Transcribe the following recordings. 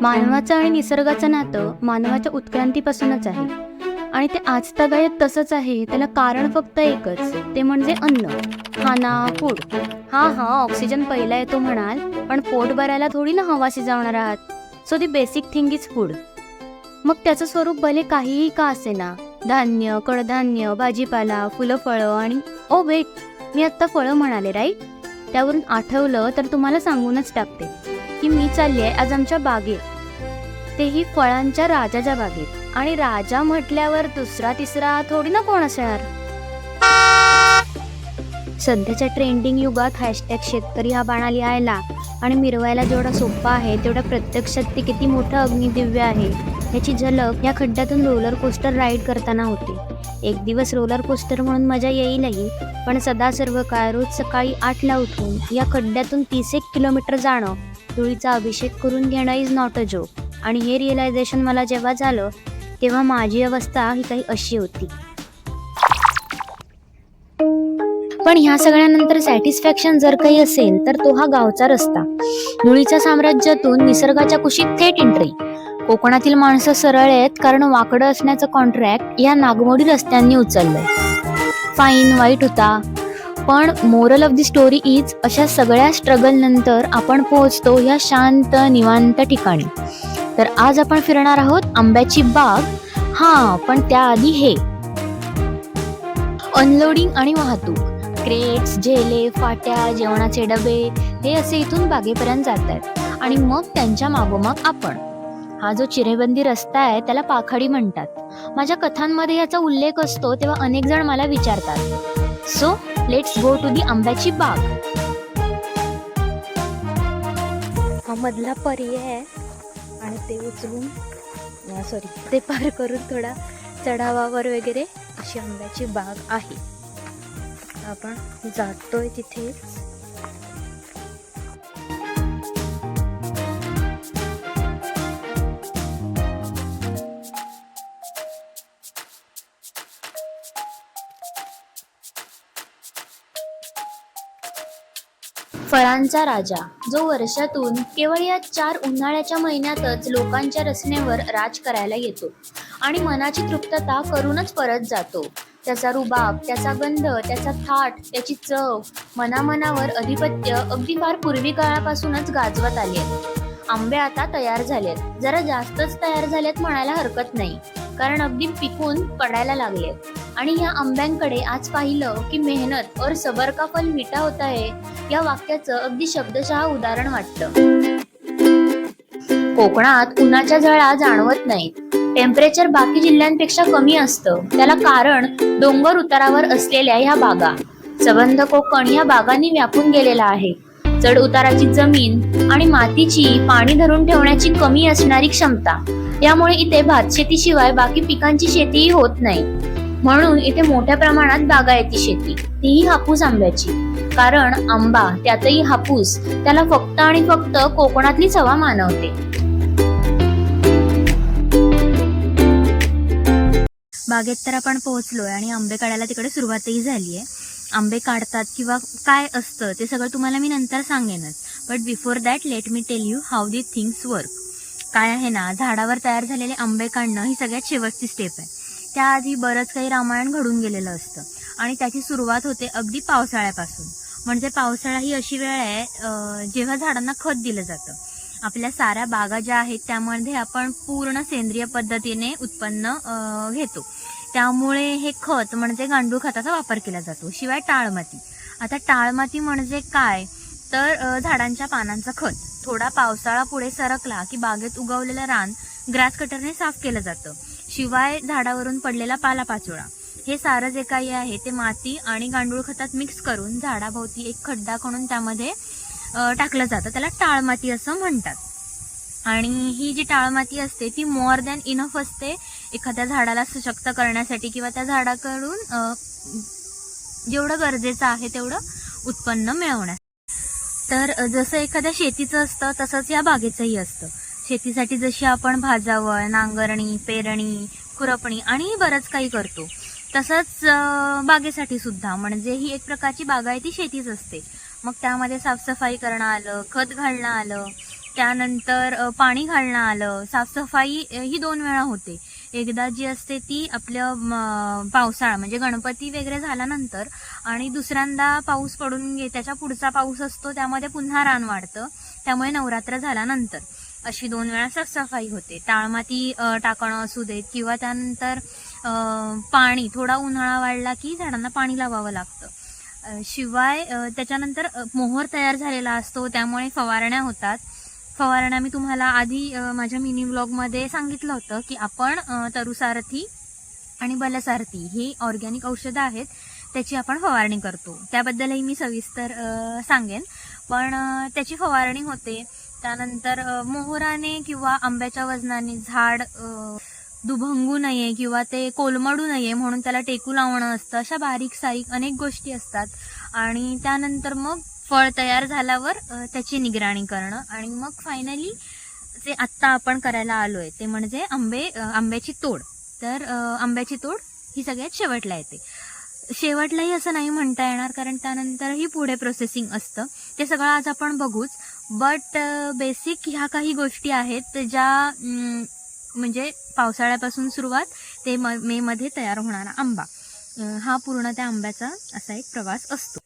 मानवाचं आणि निसर्गाचं नातं मानवाच्या उत्क्रांतीपासूनच आहे. आणि ते आज तगायत तसंच आहे त्याला कारण फक्त एकच ते म्हणजे अन्न. खाना फूड. हा हा ऑक्सिजन पहिला येतो म्हणाल पण पोट भरायला थोडी ना हवा शिजवणार आहात. So the basic thing is food मग त्याचं स्वरूप भले काहीही का असे ना धान्य कडधान्य भाजीपाला फुलं फळं आणि ओ वेट मी आत्ता फळं म्हणाले राईट त्यावरून आठवलं तर तुम्हाला सांगूनच टाकते की मी चालली आहे आज आमच्या बागेत. तेही फळांच्या राजाच्या बागेत. आणि राजा म्हटल्यावर दुसरा तिसरा थोडी ना कोण असणार? सध्याच्या ट्रेंडिंग युगात हॅशटॅग शेतकरी हा बाणा लिहायला आणि मिरवायला जेवढा सोपा आहे तेवढा प्रत्यक्षात ते किती मोठं अग्निदिव्य आहे याची झलक या खड्ड्यातून रोलर कोस्टर राईड करताना होते. एक दिवस रोलर कोस्टर म्हणून मजा येईलही पण सदा सर्व काळ रोज सकाळी आठला उठून या खड्ड्यातून तीस एक किलोमीटर जाणं धुळीचा अभिषेक करून घेणं इज नॉट अ जोक आणि हे रिअलायझेशन मला जेव्हा झालं तेव्हा माझी अवस्था ही काही अशी होती. पण ह्या सगळ्यानंतर सॅटिस्फॅक्शन जर काही असेल तर तो हा गावचा रस्ता. धुळीच्या साम्राज्यातून निसर्गाच्या कुशीत थेट एंट्री कोकणातील माणसं सरळ आहेत कारण वाकडं असण्याचं कॉन्ट्रॅक्ट या नागमोडी रस्त्यांनी उचललंय. फाईन वाईट होता. पण moral of the story is अशा सगळ्या स्ट्रगल नंतर आपण पोहोचतो ह्या शांत निवांत ठिकाणी. तर आज आपण फिरणार आहोत आंब्याची बाग. हा पण त्याआधी हे. अनलोडिंग आणि वाहतूक. क्रेट्स झेले फाट्या जेवणाचे डबे हे असे इथून बागेपर्यंत जात आहेत आणि मग त्यांच्या मागोमाग आपण. हा जो चिरेबंदी रस्ता आहे त्याला पाखाडी म्हणतात. माझ्या कथांमध्ये याचा उल्लेख असतो तेव्हा अनेक जण मला विचारतात. So let's go to the आंब्याची बाग. हा मधला पर्याय आणि ते उचलून सॉरी ते पार करून थोडा चढावावर वगैरे अशी आंब्याची बाग आहे. आपण जातोय तिथे. फळांचा राजा. जो वर्षातून केवळ या चार उन्हाळ्याच्या महिन्यातच लोकांच्या रचनेवर राज करायला येतो आणि मनाची तृप्तता करूनच परत जातो. त्याचा रुबाब त्याचा गंध त्याचा थाट त्याची चव मनामनावर अधिपत्य अगदी फार पूर्वी काळापासूनच गाजवत आले आहेत आंबे आता तयार झालेत. जरा जास्तच तयार झालेत म्हणायला हरकत नाही. कारण अगदी पिकून पडायला लागलेत. आणि या आंब्यांकडे आज पाहिलं की मेहनत और सबर का फल मिठा होता है या वाक्याचं अगदी शब्दशः उदाहरण वाटतं. कोकणात उन्हाच्या झळा जाणवत नाहीत. टेम्परेचर बाकी जिल्ह्यांपेक्षा कमी असतं. त्याला कारण डोंगर उतारावर असलेल्या ह्या बागा. सबंध कोकण या बागांनी व्यापून गेलेला आहे. चढ उताराची जमीन आणि मातीची पाणी धरून ठेवण्याची कमी असणारी क्षमता. यामुळे इथे भातशेतीशिवाय बाकी पिकांची शेतीही होत नाही. म्हणून इथे मोठ्या प्रमाणात बागायती शेती. तीही हापूस आंब्याची. कारण आंबा त्यातही हापूस त्याला फक्त आणि फक्त कोकणातलीच हवा मानवते. बागेत तर आपण पोहोचलोय आणि आंबे काढायला तिकडे सुरुवातही झाली आहे आंबे काढतात किंवा काय असतं ते सगळं तुम्हाला मी नंतर सांगेनच. But before that let me tell you how the things work काय आहे ना झाडावर तयार झालेले आंबे काढणं ही सगळ्यात शेवटची स्टेप आहे. त्याआधी बरंच काही रामायण घडून गेलेलं असतं. आणि त्याची सुरुवात होते अगदी पावसाळ्यापासून. म्हणजे पावसाळा ही अशी वेळ आहे जेव्हा झाडांना खत दिलं जातं. आपल्या साऱ्या बागा ज्या आहेत त्यामध्ये आपण पूर्ण सेंद्रिय पद्धतीने उत्पन्न घेतो. त्यामुळे हे खत म्हणजे गांडूळ खताचा वापर केला जातो शिवाय टाळमाती. आता टाळमाती म्हणजे काय? तर झाडांच्या पानांचं खत. थोडा पावसाळा पुढे सरकला की बागेत उगवलेलं रान ग्रास कटरने साफ केलं जातं. शिवाय झाडावरून पडलेला पालापाचोळा. हे सारं जे काही आहे ते माती आणि गांडूळ खतात मिक्स करून झाडाभोवती एक खड्डा खणून त्यामध्ये टाकलं जातं. त्याला टाळमाती असं म्हणतात. आणि ही जी टाळमाती असते ती मोर दॅन इनफ असते एखाद्या झाडाला सशक्त करण्यासाठी किंवा त्या झाडाकडून जेवढं गरजेचं आहे तेवढं उत्पन्न मिळवण्यास तर जसं एखाद्या शेतीचं असतं तसंच या बागेचंही असतं. शेतीसाठी जशी आपण भाजावळ नांगरणी पेरणी खुरपणी आणि बरंच काही करतो तसंच बागेसाठी सुद्धा. म्हणजे ही एक प्रकारची बागायती शेतीच असते. मग त्यामध्ये साफसफाई करणं आलं खत घालणं आलं त्यानंतर पाणी घालणं आलं साफसफाई ही दोन वेळा होते. एकदा जी असते ती आपलं पावसाळा म्हणजे गणपती वगैरे झाल्यानंतर आणि दुसऱ्यांदा पाऊस पडून घे त्याच्या पुढचा पाऊस असतो त्यामध्ये पुन्हा रान वाढतं. त्यामुळे नवरात्र झाल्यानंतर. अशी दोन वेळा साफसफाई होते. टाळमाती टाकणं असू देत किंवा त्यानंतर पाणी थोडा उन्हाळा वाढला की झाडांना पाणी लावावं लागतं. शिवाय त्याच्यानंतर मोहर तयार झालेला असतो त्यामुळे फवारण्या होतात. फवारण्या मी तुम्हाला आधी माझ्या मिनी ब्लॉगमध्ये सांगितलं होतं की आपण तरुसारथी आणि बलसारथी ही ऑर्गॅनिक औषधं आहेत त्याची आपण फवारणी करतो. त्याबद्दलही मी सविस्तर सांगेन. पण त्याची फवारणी होते. त्यानंतर मोहराने किंवा आंब्याच्या वजनाने झाड दुभंगू नये किंवा ते कोलमडू नये म्हणून त्याला टेकू लावणं असतं. अशा बारीक सारीक अनेक गोष्टी असतात. आणि त्यानंतर मग फळ तयार झाल्यावर त्याची निगराणी करणं. आणि मग फायनली जे आत्ता आपण करायला आलोय ते म्हणजे आंबे आंब्याची तोड. तर आंब्याची तोड ही सगळ्यात शेवटला येते. शेवटलाही असं नाही म्हणता येणार कारण त्यानंतरही पुढे प्रोसेसिंग असतं. ते सगळं आज आपण बघूच. बट बेसिक uh, ह्या काही गोष्टी आहेत ज्या म्हणजे पावसाळ्यापासून सुरुवात ते म मे मध्ये तयार होणारा आंबा. हा पूर्ण त्या आंब्याचा असा एक प्रवास असतो.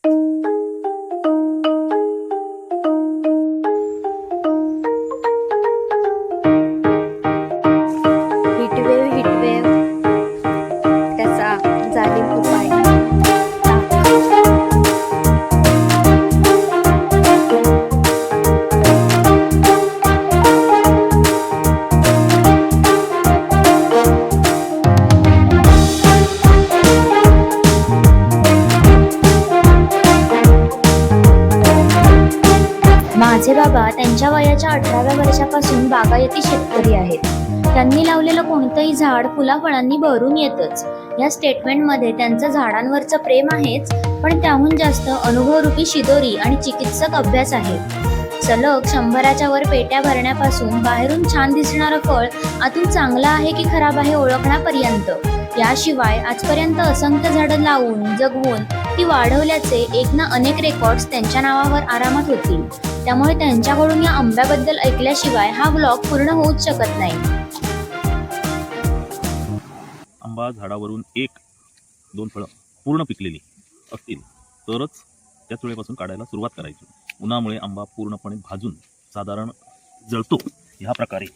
भरून येतच. या स्टेटमेंटमध्ये त्यांचं झाडांवरचं प्रेम आहेच पण त्याहून जास्त अनुभवरूपी शिदोरी आणि चिकित्सक अभ्यास आहे. सलग शंभराच्या वर पेट्या भरण्यापासून बाहेरून छान दिसणारं फळ आतून चांगलं आहे की खराब आहे ओळखण्यापर्यंत. याशिवाय आजपर्यंत असंख्य झाडं लावून जगवून ती वाढवल्याचे एक ना अनेक रेकॉर्ड्स त्यांच्या नावावर आरामात होतील. त्यामुळे त्यांच्याकडून या आंब्याबद्दल ऐकल्याशिवाय हा ब्लॉग पूर्ण होऊच शकत नाही. आंबा झाडावरून एक दोन फळं पूर्ण पिकलेली असतील तरच त्याच वेळेपासून काढायला सुरुवात करायची. उन्हामुळे आंबा पूर्णपणे भाजून साधारण जळतो. ह्या प्रकारे.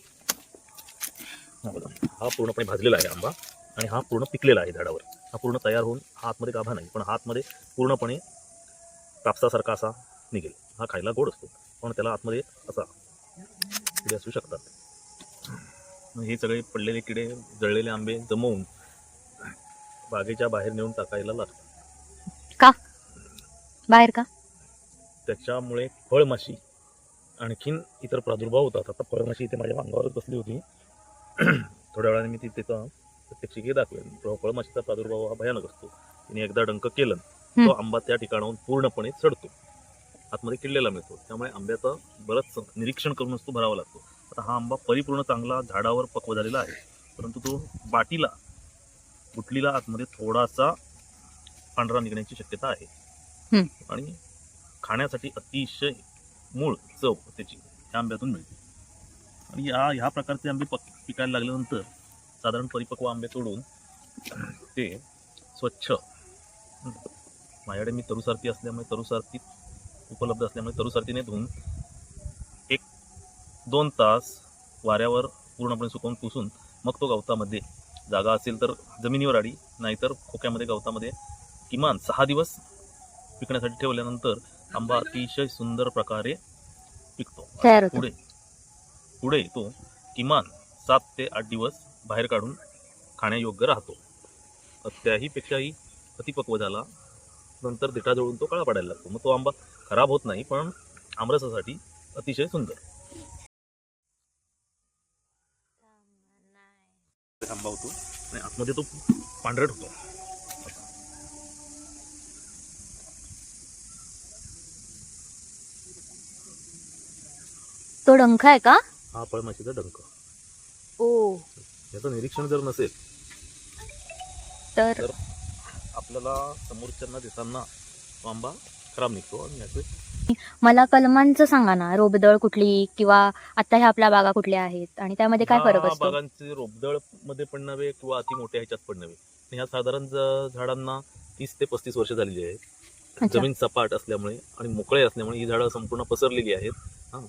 हा बघा, हा पूर्णपणे भाजलेला आहे आंबा आणि हा पूर्ण पिकलेला आहे झाडावर. हा पूर्ण तयार होऊन हा आतमध्ये गाभा नाही पण हा आतमध्ये पूर्णपणे कापसासारखा असा निघेल. हा खायला गोड असतो पण त्याला आतमध्ये असा किडे असू शकतात. हे सगळे पडलेले किडे जळलेले आंबे जमवून बागेच्या बाहेर नेऊन टाकायला लागतात. का? बाहेर का? त्याच्यामुळे फळमाशी आणखीन इतर प्रादुर्भाव होतात. आता फळमाशी इथे माझ्या अंगावरच बसली होती. थोड्या वेळाने मी ती तिथं प्रत्यक्ष घे दाखवेन. तेव्हा फळमाशीचा प्रादुर्भाव हा भयानक असतो. तिने एकदा डंक केलं तो. आंबा त्या ठिकाणाहून पूर्णपणे चढतो आतमध्ये किडलेला मिळतो. त्यामुळे आंब्याचं बरंच निरीक्षण करूनच तो भरावा लागतो. आता हा आंबा परिपूर्ण चांगला झाडावर पक्व झालेला आहे. परंतु तो बाटीला गुटलीला आतमध्ये थोडासा पांढरा निघण्याची शक्यता आहे. आणि खाण्यासाठी अतिशय मूळ चव त्याची त्या आंब्यातून मिळते आणि या ह्या प्रकारचे आंबे पक पिकायला लागल्यानंतर साधारण परिपक्व आंबे तोडून ते स्वच्छ माझ्याकडे मी तरुसारती असल्यामुळे तरुसारती उपलब्ध असल्यामुळे तरुसारतीने धुवून एक दोन तास वाऱ्यावर पूर्णपणे सुकवून पुसून मग तो गवतामध्ये जागा असेल तर जमिनीवर आडी नाहीतर खोक्यामध्ये गवतामध्ये किमान सहा दिवस पिकण्यासाठी ठेवल्यानंतर आंबा अतिशय सुंदर प्रकारे पिकतो. पुढे पुढे तो किमान सात ते आठ दिवस बाहेर काढून खाण्यायोग्य राहतो. त्याही पेक्षाही अतिपक्व झाला नंतर देठा जळून तो काळा पडायला लागतो. मग तो आंबा खराब होत नाही पण आमरसासाठी अतिशय सुंदर. आंबा होतो आणि आतमध्ये तो पांढरट होतो. तो डंख आहे का? हा फळमाशीचा डंक ओ. याचं निरीक्षण जर नसेल तर? तर आपल्याला समोरच्यांना देताना तो आंबा खराब निघतो आणि याचे मला कलमांचं सांगा ना. रोबदळ कुठली किंवा आता ह्या आपल्या बागा कुठल्या आहेत? आणि त्यामध्ये काय फरक ह्या असतो? बागांचे रोपदळमध्ये पण नव्हे किंवा अति मोठ्या ह्याच्यात पण नव्हे. आणि ह्या साधारण ज- झाडांना तीस ते पस्तीस वर्ष झालेली आहेत. अच्छा. जमीन सपाट असल्यामुळे आणि मोकळे असल्यामुळे ही झाडं संपूर्ण पसरलेली आहेत. हा.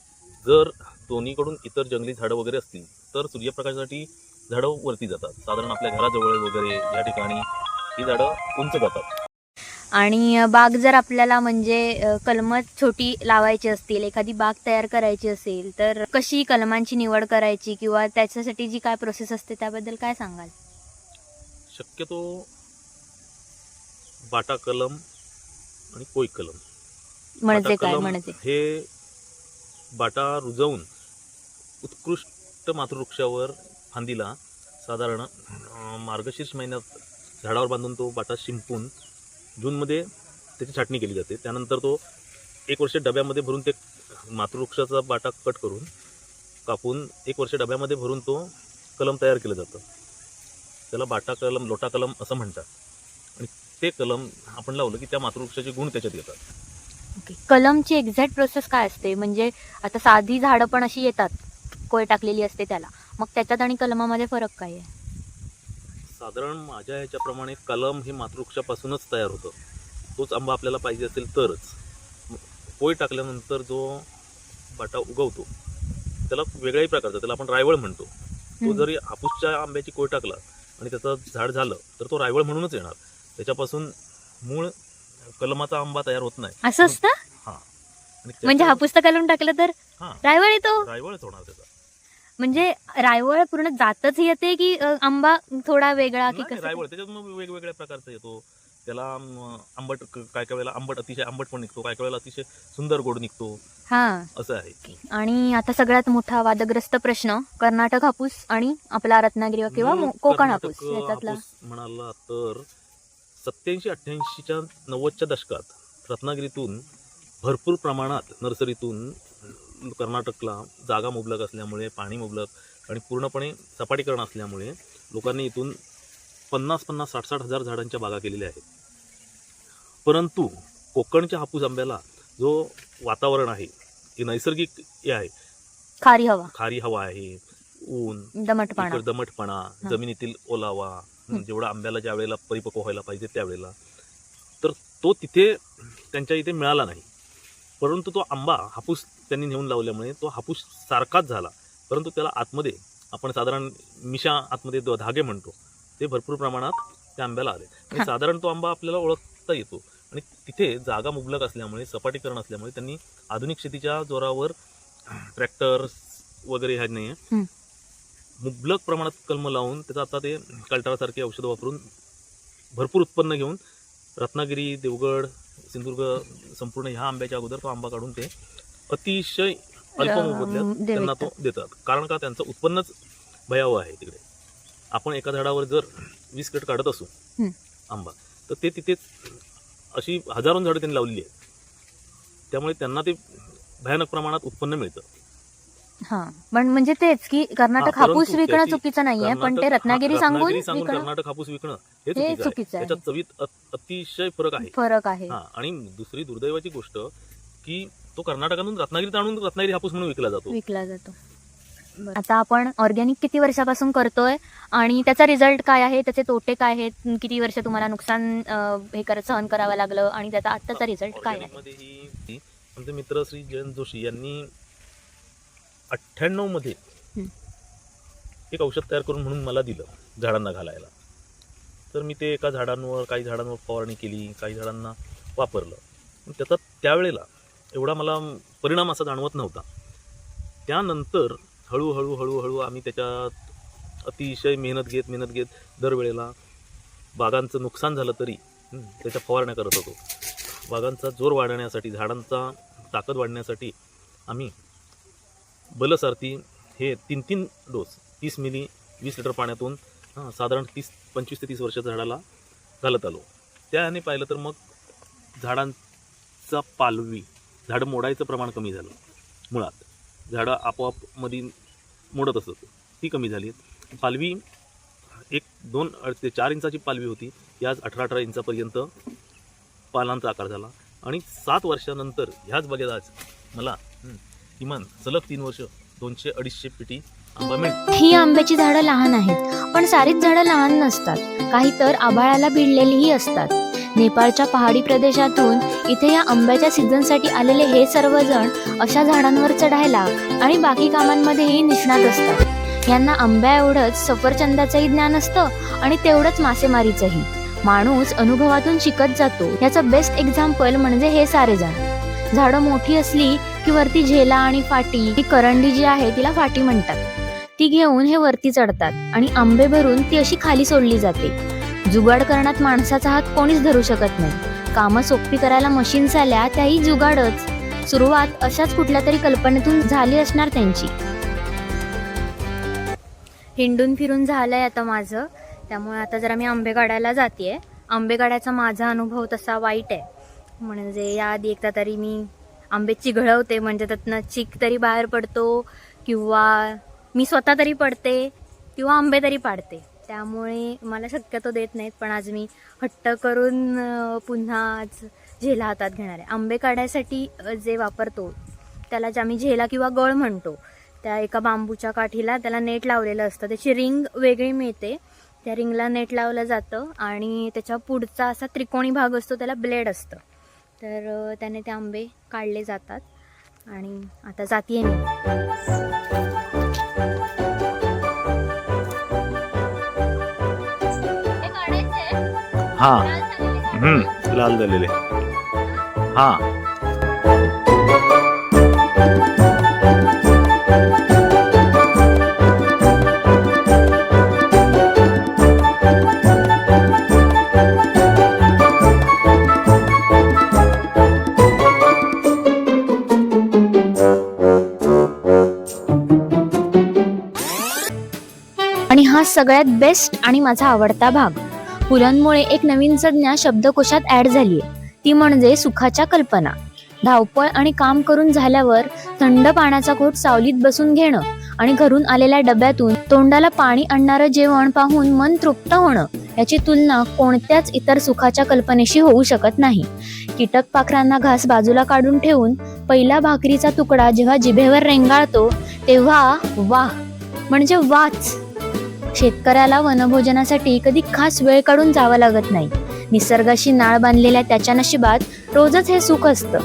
जर दोन्हीकडून इतर जंगली झाडं वगैरे असतील तर सूर्यप्रकाशासाठी झाडं वरती जातात. साधारण आपल्या घराजवळ वगैरे या ठिकाणी ही झाडं उंच जातात. आणि बाग जर आपल्याला म्हणजे कलमं छोटी लावायची असतील एखादी बाग तयार करायची असेल तर कशी कलमांची निवड करायची किंवा त्याच्यासाठी जी काय प्रोसेस असते त्याबद्दल काय सांगाल? शक्यतो बाटा कलम आणि कोई कलम. म्हणजे बाटा काय म्हणजे हे बाटा रुजवून उत्कृष्ट मातृवृक्षावर फांदीला साधारण मार्गशीर्ष महिन्यात झाडावर बांधून तो बाटा शिंपून जूनमध्ये त्याची छाटणी केली जाते. त्यानंतर तो एक वर्ष डब्यामध्ये भरून ते मातृवृक्षाचा बाटा कट करून कापून एक वर्ष डब्यामध्ये भरून तो कलम तयार केलं जातं. त्याला बाटा कलम लोटा कलम असं म्हणतात. आणि ते कलम आपण लावलं की त्या मातृवृक्षाचे गुण त्याच्यात येतात. ओके. कलमची एक्झॅक्ट प्रोसेस काय असते? म्हणजे आता साधी झाडं पण अशी येतात. कोय टाकलेली असते त्याला. मग त्याच्यात आणि कलमामध्ये फरक काय आहे? साधारण माझ्या ह्याच्याप्रमाणे कलम हे मातृवृक्षापासूनच तयार होतं. तोच आंबा आपल्याला पाहिजे असेल तरच. पोय टाकल्यानंतर जो बाटा उगवतो त्याला वेगळ्याही प्रकारचा त्याला आपण रायवळ म्हणतो. तो. जरी हापूसच्या आंब्याची कोय टाकला आणि त्याचं झाड झालं तर तो रायवळ म्हणूनच येणार. त्याच्यापासून मूळ कलमाचा आंबा तयार होत नाही. असं असतं? हा. म्हणजे हापूस कलम टाकलं तर हा. रायवळ येतो? रायवळच होणार त्याचा. म्हणजे रायवळ पूर्ण जातच येते की अ, आंबा थोडा वेगळा की नाही, कसं? रायवळ त्याच्यात मग वेगवेगळ्या प्रकारचा येतो. त्याला अं, आंबट क- काय काय वेळेला आंबट अतिशय आंबट पण निघतो काय काय वेळेला अतिशय सुंदर गोड निघतो. हा. असं आहे. आणि आता सगळ्यात मोठा वादग्रस्त प्रश्न कर्नाटक हापूस आणि आपला रत्नागिरी किंवा कोकण कर्नाटक हापूस याच्यातला. हापूस म्हणाला तर सत्याऐंशी अठ्ठ्याऐंशीच्या नव्वदच्या दशकात रत्नागिरीतून भरपूर प्रमाणात नर्सरीतून कर्नाटकला जागा मुबलक असल्यामुळे पाणी मुबलक आणि पूर्णपणे सपाटीकरण असल्यामुळे लोकांनी इथून पन्नास पन्नास साठ साठ हजार झाडांच्या बागा केलेल्या आहेत. परंतु कोकणच्या हापूस आंब्याला जो वातावरण आहे ते नैसर्गिक हे आहे खारी हवा. खारी हवा आहे ऊन दमटपाणा. दमटपणा जमिनीतील ओलावा. जेवढा आंब्याला ज्या वेळेला परिपक्व व्हायला पाहिजे त्यावेळेला तर तो तिथे त्यांच्या इथे मिळाला नाही. परंतु तो आंबा हापूस त्यांनी नेऊन लावल्यामुळे तो हापूस सारखाच झाला परंतु त्याला आतमध्ये आपण साधारण मिशा आतमध्ये धागे म्हणतो ते भरपूर प्रमाणात त्या आंब्याला आले आणि. साधारण तो आंबा आपल्याला ओळखता येतो आणि तिथे जागा मुबलक असल्यामुळे सपाटीकरण असल्यामुळे त्यांनी आधुनिक शेतीच्या जोरावर ट्रॅक्टर वगैरे ह्याने हं. मुबलक प्रमाणात कलम लावून त्याचं आता ते कल्टारासारखे औषधं वापरून भरपूर उत्पन्न घेऊन रत्नागिरी देवगड सिंधुदुर्ग संपूर्ण ह्या आंब्याच्या अगोदर तो आंबा काढून ते अतिशय अल्प मोबदल्यात त्यांना. तो देतात. कारण का? त्यांचं उत्पन्नच भयावह आहे तिकडे. आपण एका झाडावर जर वीस कट काढत असू. आंबा तर ते तिथेच अशी हजारो झाडं त्यांनी लावलेली आहेत. त्यामुळे त्यांना ते भयानक प्रमाणात उत्पन्न मिळतं. हा. पण म्हणजे तेच की कर्नाटक हापूस विकणं चुकीचं नाहीये पण ते रत्नागिरी सांगून कर्नाटक हापूस विकणं हे चुकीचं आहे. त्याच्यात चवीत अतिशय फरक आहे. फरक आहे. हा आणि दुसरी दुर्दैवाची गोष्ट की तो कर्नाटकातून रत्नागिरीत आणून रत्नागिरी हापूस म्हणून विकला जातो. विकला जातो. आता आपण ऑर्गॅनिक किती वर्षापासून करतोय आणि त्याचा रिझल्ट काय आहे? त्याचे तोटे काय आहेत? किती वर्ष तुम्हाला नुकसान अं, हे करत सहन करावं लागलं आणि त्याचा आत्ताचा रिझल्ट काय आहे? ऑर्गॅनिकमध्ये ही आमचे मित्र श्री जयंत जोशी यांनी अठ्ठ्याण्णवमध्ये हं. एक औषध तयार करून म्हणून मला दिलं झाडांना घालायला. तर मी ते एका झाडांवर काही झाडांवर फवारणी केली काही झाडांना वापरलं. पण त्याचा त्यावेळेला एवढा मला परिणाम असा जाणवत नव्हता. त्यानंतर हळूहळू हळूहळू आम्ही त्याच्यात अतिशय मेहनत घेत मेहनत घेत दरवेळेला बागांचं नुकसान झालं तरी त्याच्या फवारण्या करत होतो. बागांचा जोर वाढवण्यासाठी झाडांचा ताकद वाढण्यासाठी आम्ही बलसारथी हे तीन तीन डोस तीस मिली वीस लिटर पाण्यातून साधारण तीस पंचवीस ते तीस वर्षाच्या झाडाला घालत आलो. त्याने पाहिलं तर मग झाडांचा पालवी झाडं मोडायचं प्रमाण कमी झालं. मुळात झाडं आपोआपमध्ये मोडत असत. ती कमी झाली पालवी एक दोन ते चार इंचाची पालवी होती. आज अठरा अठरा इंचापर्यंत पानांचा आकार झाला. आणि सात वर्षानंतर ह्याच बघेल आज मला किमान सलग तीन वर्ष दोनशे अडीचशे पेटी आंबा मिळतो ही आंब्याची झाडं लहान आहेत पण सारीच झाडं लहान नसतात. काही तर आभाळाला भिडलेलीही असतात. नेपाळच्या पहाडी प्रदेशातून इथे या आंब्याच्या सीझनसाठी आलेले हे सर्वजण अशा झाडांवर चढायला आणि बाकी कामांमध्येही निष्णात असतात. यांना आंब्या एवढंच सफरचंदाचंही ज्ञान असतं आणि तेवढंच मासेमारीचंही. माणूस अनुभवातून शिकत जातो. याचं बेस्ट एक्झाम्पल म्हणजे हे सारे झाड. झाडं मोठी असली की वरती झेला आणि फाटी ही करंडी जी आहे तिला फाटी म्हणतात. ती घेऊन हे वरती चढतात आणि आंबे भरून ती अशी खाली सोडली जाते. जुगाड करण्यात माणसाचा हात कोणीच धरू शकत नाही. कामं सोपी करायला मशीन्स आल्या त्याही जुगाडच. सुरुवात अशाच कुठल्या तरी कल्पनेतून झाली असणार त्यांची. हिंडून फिरून झालंय आता माझं. त्यामुळे आता जरा मी आंबे काढायला जाते आंबे काढायचा माझा अनुभव तसा वाईट आहे. म्हणजे याआधी एकदा तरी मी आंबे चिघळवते म्हणजे त्यातनं चिक तरी बाहेर पडतो किंवा मी स्वतः तरी पडते किंवा आंबे तरी पाडते. त्यामुळे मला शक्यतो देत नाहीत पण आज मी हट्ट करून पुन्हा आज झेला हातात घेणार आहे. आंबे काढायसाठी जे वापरतो त्याला जे आम्ही झेला किंवा गळ म्हणतो त्या एका बांबूच्या काठीला त्याला नेट लावलेलं असतं. त्याची रिंग वेगळी मिळते. त्या रिंगला नेट लावलं जातं आणि त्याच्या पुढचा असा त्रिकोणी भाग असतो त्याला ब्लेड असतं. तर त्याने ते आंबे काढले जातात. आणि आता जातीये मी. हा. हम्म लाल झालेले. हा. आणि हा सगळ्यात बेस्ट आणि माझा आवडता भाग. फुलांमुळे एक नवीन संज्ञा शब्दकोशात ऍड झालीय ती म्हणजे सुखाच्या कल्पना. धावपळ आणि काम करून झाल्यावर थंड पाण्याचा घोट सावलीत बसून घेणं आणि घरून आलेल्या डब्यातून तोंडाला पाणी आणणारं जेवण पाहून मन तृप्त होणं याची तुलना कोणत्याच इतर सुखाच्या कल्पनेशी होऊ शकत नाही. कीटक पाखरांना घास बाजूला काढून ठेवून पहिला भाकरीचा तुकडा जेव्हा जिभेवर रेंगाळतो तेव्हा वाह! म्हणजे वाच! शेतकऱ्याला वनभोजनासाठी कधी खास वेळ काढून जावं लागत नाही. निसर्गाशी नाळ बांधलेल्या त्याच्या नशिबात रोजच हे सुख असतं.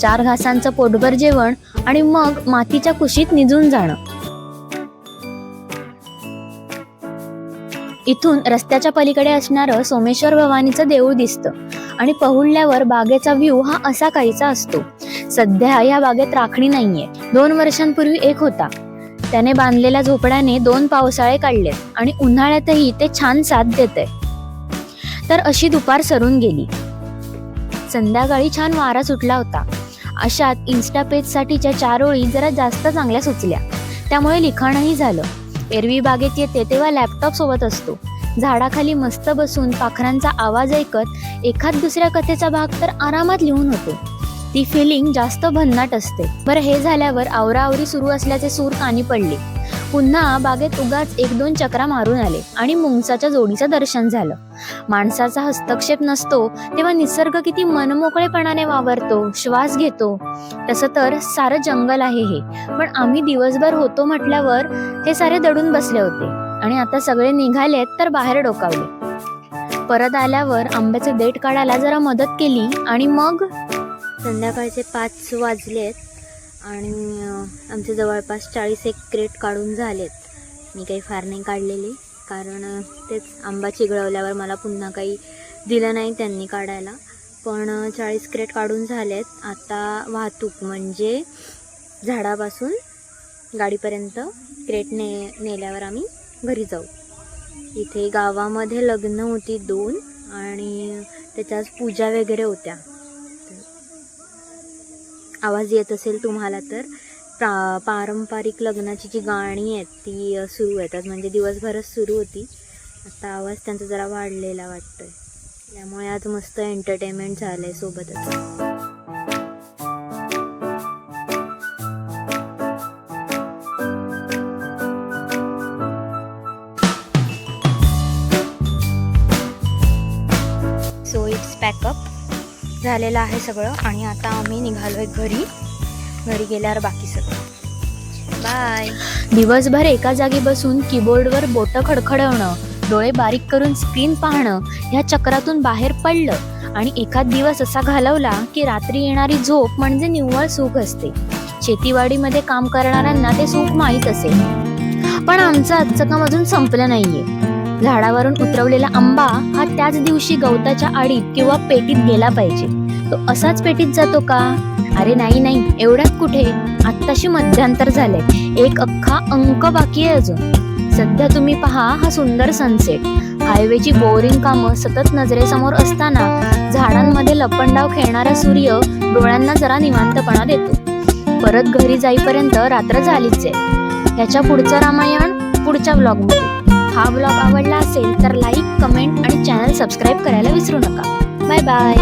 चार घासांचं पोटभर जेवण आणि मग मातीच्या कुशीत निजून जाणं. इथून रस्त्याच्या पलीकडे असणारं सोमेश्वर भवानीचं देऊळ दिसतं आणि पहुडल्यावर बागेचा व्ह्यू हा असा काहीचा असतो. सध्या या बागेत राखणी नाहीये. दोन वर्षांपूर्वी एक होता. त्याने बांधलेल्या झोपड्याने दोन पावसाळे काढलेत आणि उन्हाळ्यातही ते छान साथ देते तर अशी दुपार सरून गेली. संध्याकाळी छान वारा सुटला होता. अशात इन्स्टा पेजसाठीच्या चार ओळी जरा जास्त चांगल्या सुचल्या. त्यामुळे लिखाणही झालं. एरवी बागेत येते तेव्हा लॅपटॉप सोबत असतो. झाडाखाली मस्त बसून पाखरांचा आवाज ऐकत एखाद दुसऱ्या कथेचा भाग तर आरामात लिहून होतो. ती फिलिंग जास्त भन्नाट असते. बरं हे झाल्यावर आवराआवरी सुरू असल्याचे सूर कानी पडले. पुन्हा बागेत उगाच एक दोन चक्रा मारून आले आणि मुंगसाच्या जोडीचं दर्शन झालं. माणसाचा हस्तक्षेप नसतो तेव्हा निसर्ग किती मनमोकळेपणाने वावरतो श्वास घेतो. तसं तर सारं जंगल आहे हे. पण आम्ही दिवसभर होतो म्हटल्यावर हे सारे दडून बसले होते. आणि आता सगळे निघालेत तर बाहेर डोकावले. परत आल्यावर आंब्याचे देठ काढायला जरा मदत केली आणि मग? संध्याकाळचे पाच वाजलेत आणि आमचे जवळपास चाळीस एक क्रेट काढून झालेत. मी काही फार नाही काढलेले कारण तेच आंबा चिघळवल्यावर मला पुन्हा काही दिलं नाही त्यांनी काढायला. पण चाळीस क्रेट काढून झालेत. आता वाहतूक म्हणजे झाडापासून गाडीपर्यंत क्रेट ने नेल्यावर आम्ही घरी जाऊ. इथे गावामध्ये लग्न होती दोन आणि त्याच्यात पूजा वगैरे होत्या. आवाज येत असेल तुम्हाला तर प्रा पारंपरिक लग्नाची जी गाणी आहेत ती सुरू येतात म्हणजे दिवसभरच सुरू होती. आता आवाज त्यांचा जरा वाढलेला वाटतोय. त्यामुळे आज मस्त एंटरटेनमेंट झालं आहे सोबतच. झालेलं आहे सगळं आणि आता आम्ही निघालोय घरी. घरी गेल्यावर बाकी सगळं. बाय दिवसभर एका जागी बसून कीबोर्डवर बोटं खडखडवणं डोळे बारीक करून स्क्रीन पाहणं ह्या चक्रातून बाहेर पडलं आणि एखाद दिवस असा घालवला की रात्री येणारी झोप म्हणजे निव्वळ सुख असते. शेतीवाडीमध्ये काम करणाऱ्यांना ते सुख माहीत असेल. पण आमचं आजचं काम अजून संपलं नाहीये. झाडावरून उतरवलेला आंबा हा त्याच दिवशी गवताच्या आडीत किंवा पेटीत गेला पाहिजे. तो असाच पेटीत जातो का? अरे नाही नाही. एवढ्यात कुठे? आत्ताशी मध्यांतर झालंय. एक अख्खा अंक बाकी आहे अजून. सध्या तुम्ही पहा हा सुंदर सनसेट हायवेची बोरिंग कामं सतत नजरेसमोर असताना झाडांमध्ये लपंडाव खेळणारा सूर्य डोळ्यांना जरा निवांतपणा देतो. परत घरी जाईपर्यंत रात्र झालीच आहे. ह्याच्या पुढचं रामायण पुढच्या ब्लॉगमध्ये हा ब्लॉग आवडला असेल तर लाईक कमेंट आणि चॅनल सबस्क्राईब करायला विसरू नका. Bye bye